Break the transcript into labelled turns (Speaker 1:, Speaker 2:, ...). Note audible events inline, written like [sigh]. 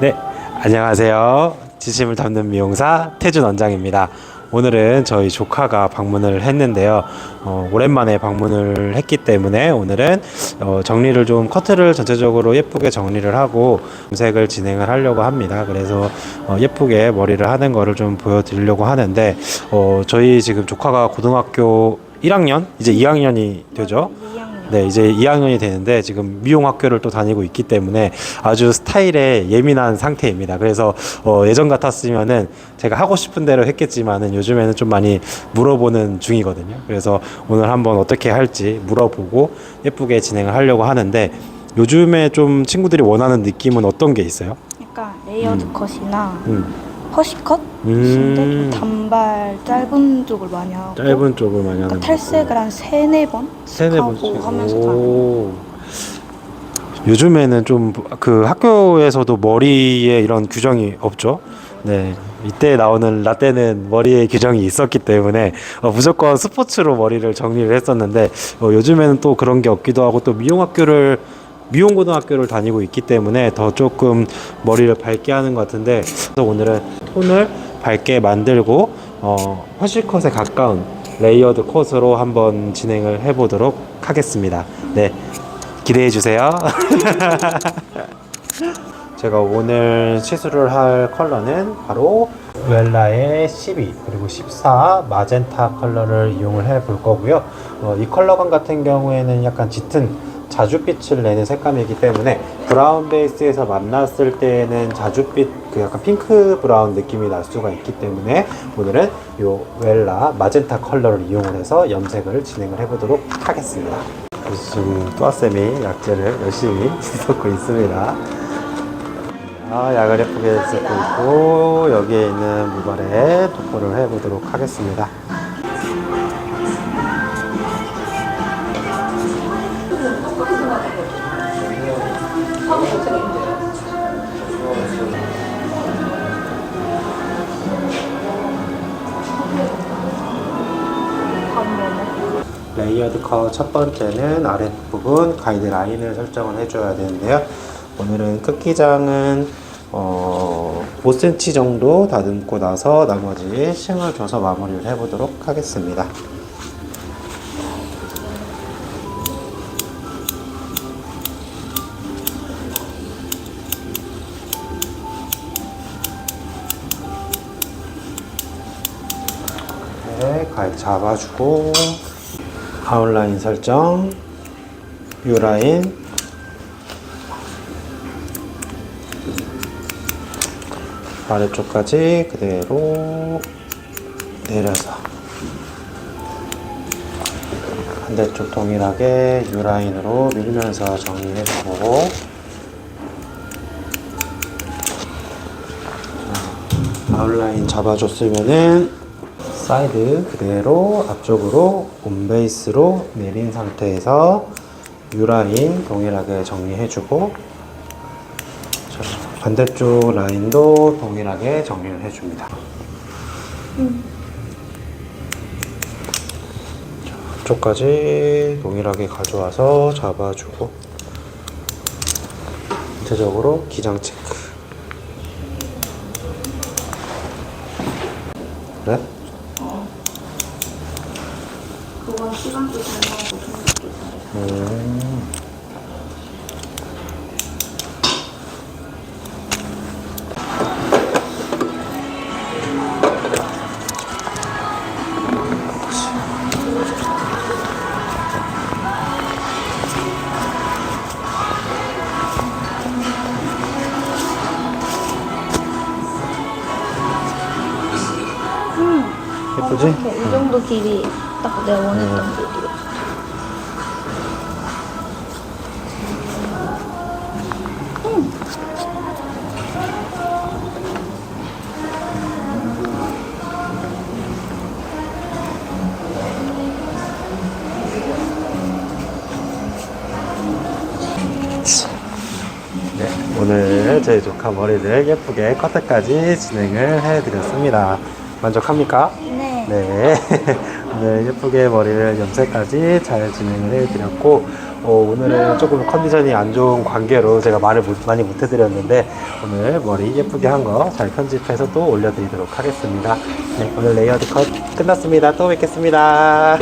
Speaker 1: 네, 안녕하세요. 진심을 담는 미용사 태준 원장입니다. 오늘은 저희 조카가 방문을 했는데요. 어, 오랜만에 방문을 했기 때문에 오늘은 어, 정리를 좀 커트를 전체적으로 예쁘게 정리를 하고 염색을 진행을 하려고 합니다. 그래서 어, 예쁘게 머리를 하는 거를 좀 보여드리려고 하는데 어, 저희 지금 조카가 고등학교 1학년 이제 2학년이 되죠. 네, 이제 2학년이 되는데 지금 미용 학교를 또 다니고 있기 때문에 아주 스타일에 예민한 상태입니다. 그래서 어, 예전 같았으면은 제가 하고 싶은 대로 했겠지만은 요즘에는 좀 많이 물어보는 중이거든요. 그래서 오늘 한번 어떻게 할지 물어보고 예쁘게 진행을 하려고 하는데 요즘에 좀 친구들이 원하는 느낌은 어떤 게 있어요?
Speaker 2: 약간 레이어드 컷이나
Speaker 1: 음,
Speaker 2: 허쉬컷?
Speaker 1: 음.
Speaker 2: 단발 짧은 쪽을 많이 하고
Speaker 1: 짧은 쪽을 많이 하는
Speaker 2: 그러니까 탈색을 한 세네 번
Speaker 1: 세네
Speaker 2: 하고
Speaker 1: 번씩
Speaker 2: 하면서 다녀요.
Speaker 1: 오. 요즘에는 좀 그 학교에서도 머리에 이런 규정이 없죠. 네. 이때 나오는 라떼는 머리에 규정이 있었기 때문에 어, 무조건 스포츠로 머리를 정리를 했었는데 어, 요즘에는 또 그런 게 없기도 하고 또 미용 학교를 미용 고등학교를 다니고 있기 때문에 더 조금 머리를 밝게 하는 것 같은데 그래서 오늘은 톤을 밝게 만들고 어, 허쉬컷에 가까운 레이어드 컷으로 한번 진행을 해보도록 하겠습니다. 네, 기대해 주세요. [laughs] 제가 오늘 시술을 할 컬러는 바로 웰라의 12 그리고 14 마젠타 컬러를 이용을 해 볼 거고요. 어, 이 컬러감 같은 경우에는 약간 짙은 자줏빛을 내는 색감이기 때문에 브라운 베이스에서 만났을 때는 자줏빛 그 약간 핑크 브라운 느낌이 날 수가 있기 때문에 오늘은 요 웰라 마젠타 컬러를 이용을 해서 염색을 진행을 해보도록 하겠습니다. 지금 또아쌤이 약재를 열심히 [laughs] 씻고 있습니다. 아, 약을 예쁘게 쓰고 있고 여기에 있는 모발에 도포를 해보도록 하겠습니다. 레이어드 컷첫 번째는 아랫부분 가이드 라인을 설정을 해줘야 되는데요. 오늘은 끝기장은 어, 5cm 정도 다듬고 나서 나머지 싱을 줘서 마무리를 해보도록 하겠습니다. 네, 가이드 잡아주고 아웃라인 설정 U라인. 아래쪽까지 그대로 내려서. 반대쪽 동일하게 U라인으로 밀면서 정리해 주고. 자, 아웃라인 잡아줬으면은 사이드 그대로 앞쪽으로 온베이스로 내린 상태에서 U라인 동일하게 정리해주고 자, 반대쪽 라인도 동일하게 정리를 해줍니다. 자, 앞쪽까지 동일하게 가져와서 잡아주고 전체적으로 기장 체크 그래?
Speaker 2: 그건 시간도 잘 잘해
Speaker 1: 음. 예쁘지?
Speaker 2: 이렇게 이 정도 길이 딱 내가 원했던 길이야
Speaker 1: 네, 오늘 저희 조카 머리를 예쁘게 커트까지 진행을 해드렸습니다. 만족합니까?
Speaker 2: 네.
Speaker 1: 네. [laughs] 오늘 예쁘게 머리를 염색까지 잘 진행을 해드렸고, 어, 오늘은 조금 컨디션이 안 좋은 관계로 제가 말을 못- 많이 못 해드렸는데 오늘 머리 예쁘게 한 거 잘 편집해서 또 올려드리도록 하겠습니다. 네, 오늘 레이어드 컷 끝났습니다. 또 뵙겠습니다.